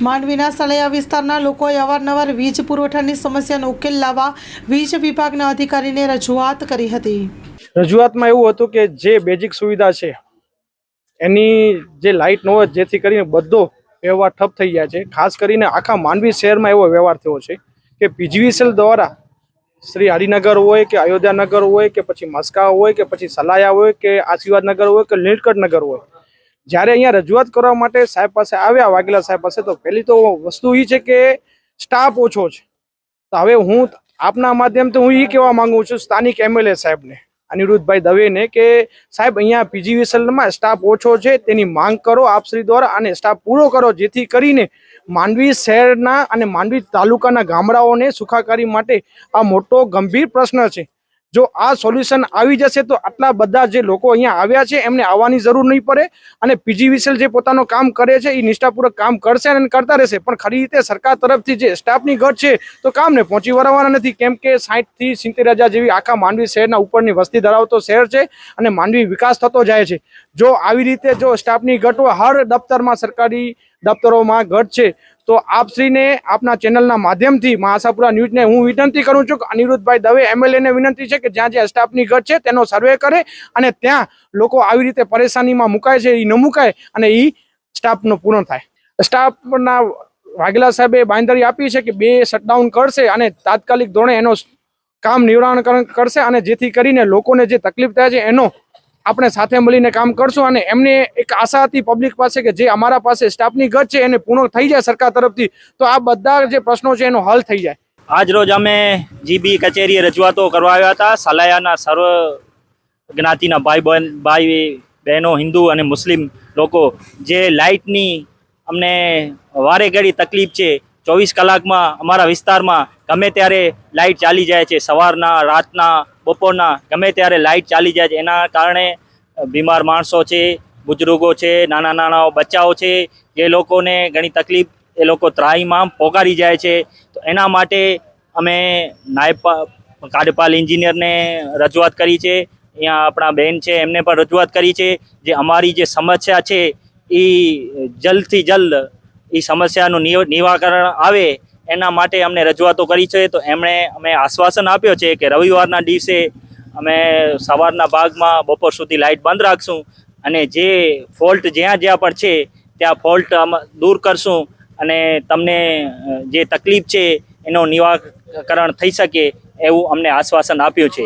માંડવીના સળિયા વિસ્તારના લોકોએ અવારનવાર વીજ પુરવઠાની સમસ્યાનો ઉકેલ લાવવા વીજ વિભાગના અધિકારીને રજૂઆત કરી હતી. રજૂઆતમાં એવું હતું કે જે બેઝિક સુવિધા છે, એની જે લાઇટ ન હોય જેથી કરીને બધો વ્યવહાર ઠપ થઈ ગયા છે. ખાસ કરીને આખા માંડવી શહેરમાં એવો વ્યવહાર થયો છે કે પીજીવીસીએલ દ્વારા શ્રી હરિનગર હોય કે અયોધ્યાનગર હોય કે પછી મસ્કા હોય કે પછી સલાયા હોય કે આશીર્વાદનગર હોય કે નીલકંઠનગર હોય જ્યારે અહીંયા રજૂઆત કરવા માટે સાહેબ પાસે આવ્યા, વાઘેલા સાહેબ પાસે, તો પહેલી તો વસ્તુ એ છે કે સ્ટાફ ઓછો છે. તો હવે હું આપના માધ્યમથી હું એ કહેવા માંગુ છું સ્થાનિક એમએલએ સાહેબને, અનિરુદ્ધભાઈ દવેને કે સાહેબ અહીંયા પીજીવીસલમાં સ્ટાફ ઓછો છે, તેની માંગ કરો આપશ્રી દ્વારા અને સ્ટાફ પૂરો કરો, જેથી કરીને માંડવી શહેરના અને માંડવી તાલુકાના ગામડાઓને સુખાકારી માટે આ મોટો ગંભીર પ્રશ્ન છે. જો આ સોલ્યુશન આવી જશે તો આટલા બધા જે લોકો અહીંયા આવ્યા છે, એમને આવવાની જરૂર નહીં પડે અને પીજીવીસીએલ જે પોતાનું કામ કરે છે એ નિષ્ઠાપૂર્વક કામ કરશે અને કરતા રહેશે. પણ ખરી રીતે સરકાર તરફથી જે સ્ટાફની ઘટ છે, તો કામને પહોંચી વળવાના નથી. કેમ કે સાઠ સિત્તેર હજાર જેવી આખા માંડવી શહેરના ઉપરની વસ્તી ધરાવતો શહેર છે અને માંડવી વિકાસ થતો જાય છે. જો આવી રીતે જો સ્ટાફની ઘટ હર દફતરમાં સરકારી દફતરોમાં ઘટ છે. તો આપશ્રીને આપના ચેનલના માધ્યમથી મહાસાપુરા ન્યૂઝને હું વિનંતી કરું છું કે અનિરુદ્ધભાઈ દવે એમએલએને વિનંતી છે કે જ્યાં જ્યાં સ્ટાફની ઘટ છે તેનો સર્વે કરે અને ત્યાં લોકો આવી રીતે પરેશાનીમાં મુકાય છે એ ન મુકાય અને એ સ્ટાફનો પૂર્ણ થાય. સ્ટાફના વાઘેલા સાહેબે બાંધરી આપી છે કે બે શટડાઉન કરશે અને તાત્કાલિક ધોરણે એનો કામ નિવારણ કરશે અને જેથી કરીને લોકોને જે તકલીફ થાય છે એનો આપણે સાથે મળીને કામ કરશું અને એમને એક આશા હતી પબ્લિક પાસે કે જે અમારા પાસે સ્ટાફની ગત છે, એને પૂર્ણ થઈ જાય સરકાર તરફથી, તો આ બધા જે પ્રશ્નો છે એનો હલ થઈ જાય. આજ રોજ અમે જીબી કચેરીએ રજૂઆતો કરવા આવ્યા હતા. સલાયાના સર્વ જ્ઞાતિના ભાઈ બહેન, ભાઈ, બહેનો, હિન્દુ અને મુસ્લિમ લોકો, જે લાઇટની અમને વારે ઘડી તકલીફ છે, ચોવીસ કલાકમાં અમારા વિસ્તારમાં ગમે ત્યારે લાઇટ ચાલી જાય છે, સવારના, રાતના બપોરના ગમે ત્યારે લાઇટ ચાલી જાય છે, એના કારણે બીમાર માણસો છે, બુજુર્ગો છે, નાના નાના બચ્ચાઓ છે, જે લોકોને ઘણી તકલીફ, એ લોકો ત્રાહીમાં પોકારી જાય છે. તો એના માટે અમે નાયબ કાર્યપાલ એન્જિનિયરને રજૂઆત કરી છે. અહીંયા આપણા બેન છે, એમને પણ રજૂઆત કરી છે જે અમારી જે સમસ્યા છે એ જલ્દથી જલ્દ એ સમસ્યાનું નિવ- નિવારણ આવે એના માટે અમને રજૂઆતો કરી છે. તો એમણે અમે આશ્વાસન આપ્યો છે કે રવિવારના દિવસે અમે સવારના ભાગમાં બપોર સુધી લાઇટ બંધ રાખશું અને જે ફોલ્ટ જ્યાં જ્યાં પણ છે, ત્યાં ફોલ્ટ અમે દૂર કરશું અને તમને જે તકલીફ છે, એનો નિવારણ થઈ શકે એવું અમને આશ્વાસન આપ્યું છે.